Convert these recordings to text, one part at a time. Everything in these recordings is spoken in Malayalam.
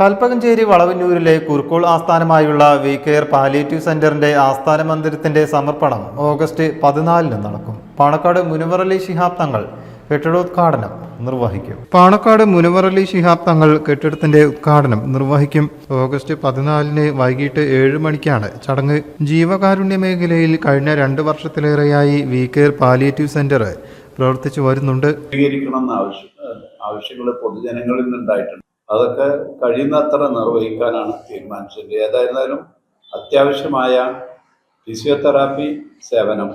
കൽപ്പകഞ്ചേരി വളവന്നൂരിലെ കുർക്കോൾ ആസ്ഥാനമായുള്ള വി കെയർ പാലിയേറ്റീവ് സെന്ററിന്റെ ആസ്ഥാന മന്ദിരത്തിന്റെ സമർപ്പണം ഓഗസ്റ്റ് പതിനാലിന് നടക്കും. പാണക്കാട് മുനവറലി ശിഹാബ് തങ്ങൾ കെട്ടിടോദ്ഘാടനം നിർവഹിക്കും. പാണക്കാട് മുനവറലി ശിഹാബ് തങ്ങൾ കെട്ടിടത്തിന്റെ ഉദ്ഘാടനം നിർവഹിക്കും. ഓഗസ്റ്റ് പതിനാലിന് വൈകിട്ട് ഏഴ് മണിക്കാണ് ചടങ്ങ്. ജീവകാരുണ്യ മേഖലയിൽ കഴിഞ്ഞ രണ്ട് വർഷത്തിലേറെയായി വി കെയർ പാലിയേറ്റീവ് സെന്റർ പ്രവർത്തിച്ചു വരുന്നുണ്ട്. ആവശ്യങ്ങൾ പൊതുജനങ്ങളിൽ നിന്നുണ്ടായിട്ടുണ്ട്. അതൊക്കെ കഴിയുന്നത്ര നിർവഹിക്കാനാണ് തീരുമാനിച്ചത്. ഏതായിരുന്നാലും അത്യാവശ്യമായ ഫിസിയോതെറാപ്പി സേവനം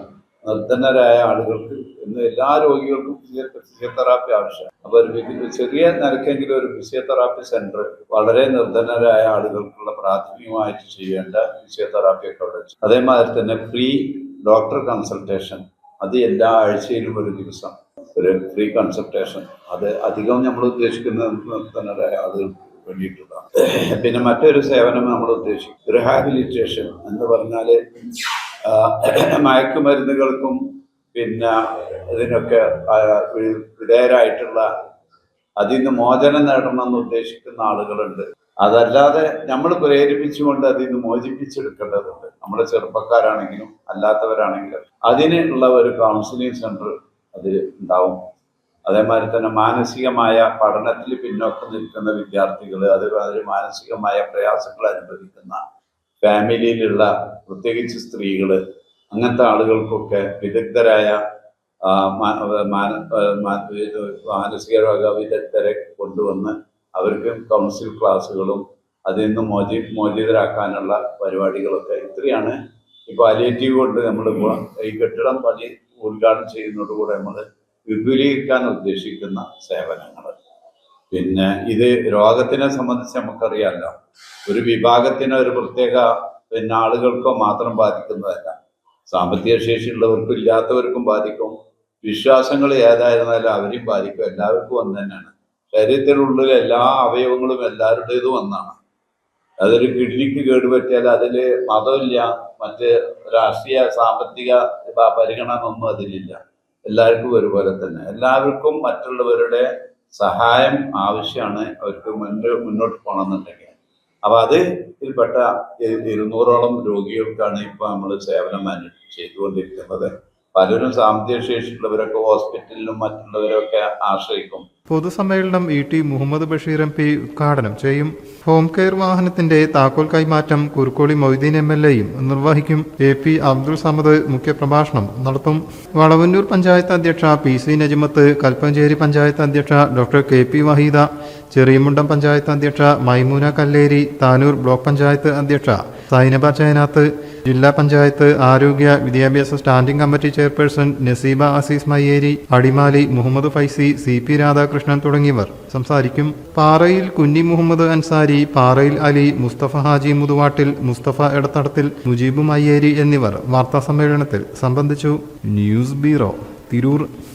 നിർദ്ധനരായ ആളുകൾക്ക് ഇന്ന് എല്ലാ രോഗികൾക്കും ഫിസിയോതെറാപ്പി ആവശ്യമാണ്. അപ്പോൾ ഒരു ചെറിയ നിരക്കെങ്കിലും ഒരു ഫിസിയോതെറാപ്പി സെന്റർ വളരെ നിർദ്ധനരായ ആളുകൾക്കുള്ള പ്രാഥമികമായിട്ട് ചെയ്യേണ്ട ഫിസിയോതെറാപ്പി ഒക്കെ അവിടെ അതേമാതിരി തന്നെ ഫ്രീ ഡോക്ടർ കൺസൾട്ടേഷൻ അത് എല്ലാ ആഴ്ചയിലും ഒരു ദിവസം ഒരു ഫ്രീ കൺസൾട്ടേഷൻ അത് അധികം നമ്മൾ ഉദ്ദേശിക്കുന്നത് തന്നെ അത് വേണ്ടിയിട്ടുള്ളതാണ്. പിന്നെ മറ്റൊരു സേവനം നമ്മൾ ഉദ്ദേശിക്കും റിഹാബിലിറ്റേഷൻ എന്ന് പറഞ്ഞാൽ മയക്കുമരുന്നുകൾക്കും പിന്നെ ഇതിനൊക്കെ വിധേയരായിട്ടുള്ള അതിൽ നിന്ന് മോചനം നേടണമെന്ന് ഉദ്ദേശിക്കുന്ന ആളുകളുണ്ട്. അതല്ലാതെ നമ്മൾ പ്രേരിപ്പിച്ചുകൊണ്ട് അതിൽ നിന്ന് മോചിപ്പിച്ചെടുക്കേണ്ടതുണ്ട്. നമ്മുടെ ചെറുപ്പക്കാരാണെങ്കിലും അല്ലാത്തവരാണെങ്കിലും. അതിനുള്ള ഒരു കൗൺസിലിംഗ് സെന്റർ അതിൽ ഉണ്ടാവും. അതേമാതിരി തന്നെ മാനസികമായ പഠനത്തിൽ പിന്നോക്കം നിൽക്കുന്ന വിദ്യാർത്ഥികൾ അതേമാതിരി മാനസികമായ പ്രയാസങ്ങൾ അനുഭവിക്കുന്ന ഫാമിലിയിലുള്ള പ്രത്യേകിച്ച് സ്ത്രീകൾ അങ്ങനത്തെ ആളുകൾക്കൊക്കെ വിദഗ്ധരായ മാനസിക രോഗ വിദഗ്ധരെ കൊണ്ടുവന്ന് അവർക്ക് കൗൺസിൽ ക്ലാസ്സുകളും അതിൽ നിന്ന് മോചി മോചിതരാക്കാനുള്ള പരിപാടികളൊക്കെ ഇത്രയാണ്. ഈ പാലിയേറ്റീവ് കൊണ്ട് നമ്മൾ ഈ കെട്ടിടം പണി ഉദ്ഘാടനം ചെയ്യുന്നതോടുകൂടെ നമ്മൾ വിപുലീകരിക്കാൻ ഉദ്ദേശിക്കുന്ന സേവനങ്ങൾ പിന്നെ ഇത് രോഗത്തിനെ സംബന്ധിച്ച് നമുക്കറിയാമല്ലോ ഒരു വിഭാഗത്തിന് ഒരു പ്രത്യേക പിന്നെ ആളുകൾക്കോ മാത്രം ബാധിക്കുന്നതല്ല. സാമ്പത്തിക ശേഷിയുള്ളവർക്കും ഇല്ലാത്തവർക്കും ബാധിക്കും. വിശ്വാസങ്ങൾ ഏതായിരുന്നാലും അവരെയും ബാധിക്കും. എല്ലാവർക്കും ഒന്ന് തന്നെയാണ്. ശരീരത്തിനുള്ളിൽ എല്ലാ അവയവങ്ങളും എല്ലാവരുടേതും ഒന്നാണ്. അതൊരു കിഡ്നിക്ക് കേടുപറ്റിയാൽ അതിൽ മതമില്ല മറ്റ് രാഷ്ട്രീയ സാമ്പത്തിക പരിഗണന ഒന്നും അതിലില്ല. എല്ലാവർക്കും ഒരുപോലെ തന്നെ. എല്ലാവർക്കും മറ്റുള്ളവരുടെ സഹായം ആവശ്യമാണ് അവർക്ക് മുന്നോ മുന്നോട്ട് പോകണമെന്നുണ്ടെങ്കിൽ. അപ്പൊ അത് ഇതിൽപ്പെട്ട ഇരുന്നൂറോളം രോഗികൾക്കാണ് ഇപ്പൊ നമ്മൾ സേവനം ചെയ്തുകൊണ്ടിരിക്കുന്നത്. പലരും സാമ്പത്തിക ശേഷിയുള്ളവരൊക്കെ ഹോസ്പിറ്റലിലും മറ്റുള്ളവരൊക്കെ ആശ്രയിക്കും. പൊതുസമ്മേളനം E T Muhammad Basheer M P ഉദ്ഘാടനം ചെയ്യും. ഹോം കെയർ വാഹനത്തിന്റെ താക്കോൽ കൈമാറ്റം കുറുക്കോളി മൊയ്തീൻ എം എൽ എയും നിർവഹിക്കും. എ പി അബ്ദുൾ സമദ് മുഖ്യപ്രഭാഷണം നടത്തും. വളവന്നൂർ പഞ്ചായത്ത് അധ്യക്ഷ പി സി നജിമത്ത് കൽപ്പഞ്ചേരി പഞ്ചായത്ത് അധ്യക്ഷ doctor K P Waheeda Cheriyamundam panchayat അധ്യക്ഷ മൈമൂന കല്ലേരി താനൂർ ബ്ലോക്ക് പഞ്ചായത്ത് അധ്യക്ഷ സൈനബ ചേനാത്ത് ജില്ലാ പഞ്ചായത്ത് ആരോഗ്യ വിദ്യാഭ്യാസ standing committee chairperson Naseeba Azeez Mayyeri Adimali Muhammad Faizy C P Radhakrishnan തുടങ്ങിയവർ സംസാരിക്കും. പാറയിൽ കുഞ്ഞി മുഹമ്മദ് അൻസാരി പാറയിൽ അലി മുസ്തഫ ഹാജി മുതുവാട്ടിൽ മുസ്തഫ എടത്തടത്തിൽ മുജീബ് മയ്യേരി എന്നിവർ വാർത്താ സമ്മേളനത്തിൽ സംബന്ധിച്ചു. News bureau Tirur.